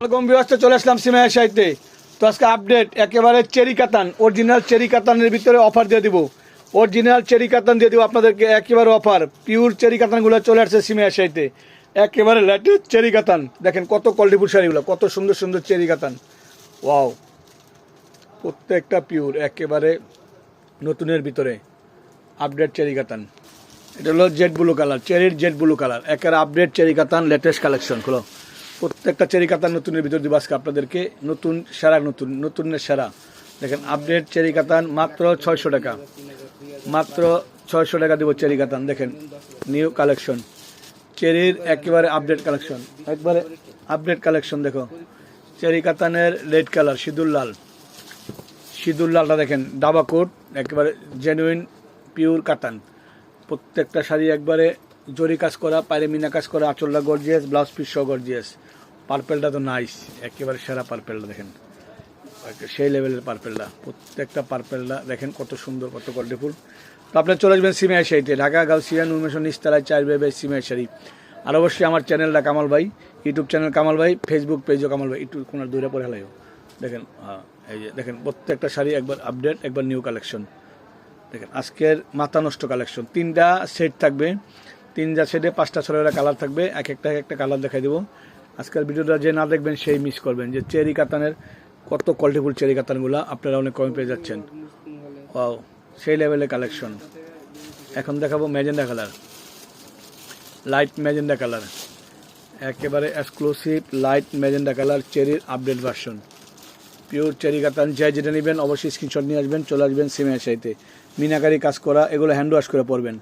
বিবাসে চলে আসলাম সিমাইয়ের সাইতে তো আজকে আপডেট একেবারে চেরি কাতান অরিজিনাল চেরি কাতানের ভিতরে অফার দিয়ে দিব। অরিজিনাল চেরি কাতান দিয়ে দিব আপনাদেরকে, একেবারে অফার পিওর চেরি কাতানগুলো চলে আসছে সিমাইয়ের সাইতে একেবারে লেটেস্ট চেরি কাতান দেখেন কত কোয়ালিটিফুল শাড়িগুলো, কত সুন্দর সুন্দর চেরি কাতান ওয়াও প্রত্যেকটা পিওর একেবারে নতুনের ভিতরে আপডেট চেরি কাতান এটা হলো জেড ব্লু কালার চেরির জেড ব্লু কালার একেবারে update cherry katan latest collection হলো প্রত্যেকটা চেরি কাতান নতুনের ভিতর দিব আজকে আপনাদেরকে। নতুন সেরা, নতুন, নতুনের সেরা। দেখেন আপডেট চেরি কাতান মাত্র ছয়শো টাকা। মাত্র ছয়শো টাকা দিব চেরি কাতান দেখেন নিউ কালেকশন চেরির একেবারে আপডেট কালেকশন একবারে আপডেট কালেকশন দেখো। চেরি কাতানের রেড কালার সিঁদুর লাল। সিঁদুর লালটা দেখেন, ডাবা কোট, একেবারে জেনুইন পিওর কাতান প্রত্যেকটা শাড়ি একবারে জরি কাজ করা পায়রে মিনা কাজ করা, আঁচলটা গর্জিয়াস ব্লাউজ পিস সহ গর্জিয়াস পার্পেলটা তো নাইস একেবারে সেরা পার্পেলটা দেখেন। সেই লেভেলের পার্পেলটা, প্রত্যেকটা পার্পেলটা দেখেন কত সুন্দর, কত কোয়ালিটিফুল তো আপনার চলে আসবেন সিমিয়া শাড়িতে ঢাকা, গাউসিয়া নুরমেশন নিস্তারায় চার বেবে সিমিয়া শাড়ি আর অবশ্যই আমার চ্যানেলটা কামাল ভাই ইউটিউব চ্যানেল কামাল ভাই ফেসবুক পেজও কামাল ভাই, একটু কোনার দূরে পরে হেলাইও। দেখেন হ্যাঁ এই যে দেখেন, প্রত্যেকটা শাড়ি একবার আপডেট একবার নিউ কালেকশন দেখেন, আজকের মাথা নষ্ট কালেকশন তিনটা সেট থাকবে, তিনটা সেটে পাঁচটা ছয়টা কালার থাকবে, এক একটা এক একটা কালার দেখাই দেবো। আজকের ভিডিওটা যে না দেখবেন সেই মিস করবেন, যে চেরি কাতানের কত কোয়ালিটিফুল চেরি কাতানগুলো আপনারা অনেক কমে পেয়ে যাচ্ছেন। ও সেই লেভেলের কালেকশন এখন দেখাবো magenta colour light magenta colour একেবারে exclusive light magenta colour চেরির update version pure cherry katan যাই যেটা নেবেন অবশ্যই স্ক্রিনশট নিয়ে আসবেন, চলে আসবেন সিমের সাইতে মিনাকারি কাজ করা, এগুলো হ্যান্ড ওয়াশ করে পড়বেন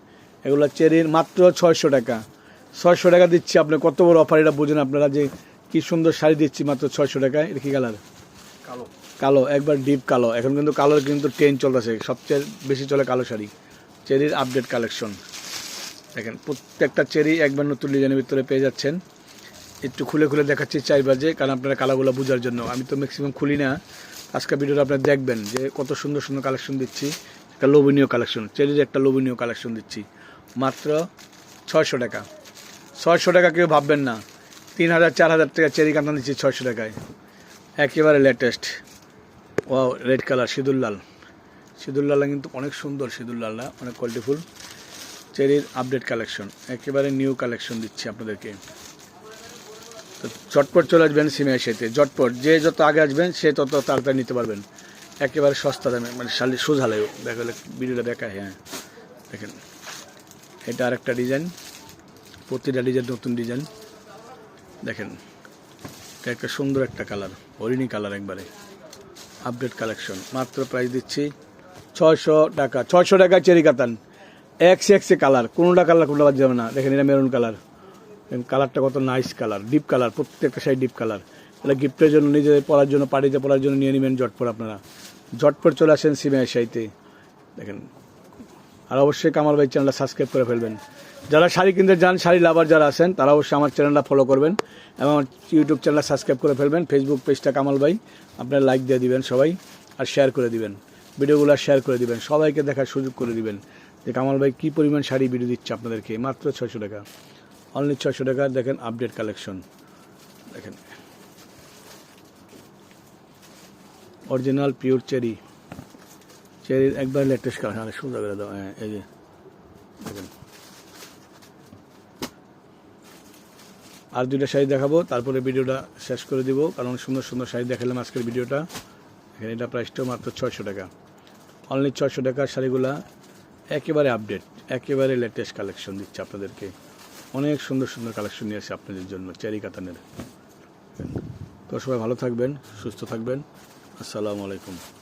এগুলো চেরির মাত্র ছয়শো টাকা। ছয়শো টাকা দিচ্ছি। আপনি কত বড় অফার এটা বুঝেন আপনারা যে কি সুন্দর শাড়ি দিচ্ছি মাত্র ছয়শো টাকায়। এটা কি কালার কালো। কালো একবার ডিপ কালো। এখন কিন্তু কালোর কিন্তু ট্রেন চলতেছে। সবচেয়ে বেশি চলে কালো শাড়ি। চেরির আপডেট কালেকশন দেখেন প্রত্যেকটা চেরি একবার নতুন ডিজাইনের ভিতরে পেয়ে যাচ্ছেন। একটু খুলে খুলে দেখাচ্ছি চাই বাজে কারণ আপনারা কালাগুলো বোঝার জন্য। আমি তো ম্যাক্সিমাম খুলি না। আজকে ভিডিওটা আপনারা দেখবেন যে কত সুন্দর সুন্দর কালেকশন দিচ্ছি। একটা লোভনীয় কালেকশন চেরির একটা লোভনীয় কালেকশন দিচ্ছি। মাত্র ছয়শো টাকা। ছয়শো টাকা কেউ ভাববেন না। তিন হাজার, চার হাজার টাকা চেরি কান্না দিচ্ছি ছয়শো টাকায়। একেবারে লেটেস্ট ও রেড কালার সিঁদুর লাল। সিঁদুর লালটা কিন্তু অনেক সুন্দর, সিঁদুর লালটা। অনেক কোয়ালিটিফুল চেরির আপডেট কালেকশন একেবারে নিউ কালেকশন দিচ্ছি আপনাদেরকে। তো চটপট চলে আসবেন সিমের সাথে চটপট যে যত আগে আসবেন, সে তত তাড়াতাড়ি নিতে পারবেন। একেবারে সস্তা দামে মানে শালি সোজালেও দেখালে ভিডিওটা দেখায় হ্যাঁ। দেখেন। এটা আরেকটা ডিজাইন প্রতিটা ডিজাইন, নতুন ডিজাইন। দেখেন, এটা একটা সুন্দর একটা কালার, হরিণী কালার একবারে। আপডেট কালেকশন মাত্র প্রাইস দিচ্ছি ছয়শো টাকা ছয়শো টাকা চেরি কাতান। এক্স এক্সে কালার, কোনোটা কালার কোনোটা বাদ যাবে না। দেখেন, এটা মেরুন কালার। কালারটা কত নাইস কালার ডিপ কালার, প্রত্যেকটা সাইড ডিপ কালার। এটা গিফটের জন্য নিজেদের পড়ার জন্য পার্টিতে পড়ার জন্য নিয়ে নেবেন জটপট আপনারা। জটপট চলে আসেন সিমের সাইতে দেখেন আর অবশ্যই কামাল ভাই চ্যানেলটা সাবস্ক্রাইব করে ফেলবেন। যারা শাড়ি কিনতে যান, শাড়ি লাভার যারা আছেন, তারা অবশ্যই আমার চ্যানেলটা ফলো করবেন এবং আমার ইউটিউব চ্যানেলটা সাবস্ক্রাইব করে ফেলবেন। ফেসবুক পেজটা কামাল ভাই। আপনারা লাইক দিয়ে দিবেন সবাই আর শেয়ার করে দিবেন। ভিডিওগুলো শেয়ার করে দিবেন। সবাইকে দেখার সুযোগ করে দিবেন যে কামাল ভাই কী পরিমাণ শাড়ি ভিডিও দিচ্ছে আপনাদেরকে। মাত্র ছয়শো টাকা। অনলি ছয়শো টাকা। দেখেন আপডেট কালেকশন দেখেন। অরিজিনাল পিওর চেরি চেরির একবার লেটেস্ট কালার সুন্দর করে দাও হ্যাঁ এই যে আর দুইটা শাড়ি দেখাবো তারপরে ভিডিওটা শেষ করে দিব কারণ সুন্দর সুন্দর শাড়ি দেখালাম আজকের ভিডিওটা এখানে এটা প্রাইসটাও মাত্র ছয়শো টাকা অনলি ছয়শো টাকার শাড়িগুলা একেবারে আপডেট একেবারে লেটেস্ট কালেকশন দিচ্ছে আপনাদেরকে অনেক সুন্দর সুন্দর কালেকশন নিয়ে আসে আপনাদের জন্য চেরি কাতানের তো সবাই ভালো থাকবেন সুস্থ থাকবেন আসসালামু আলাইকুম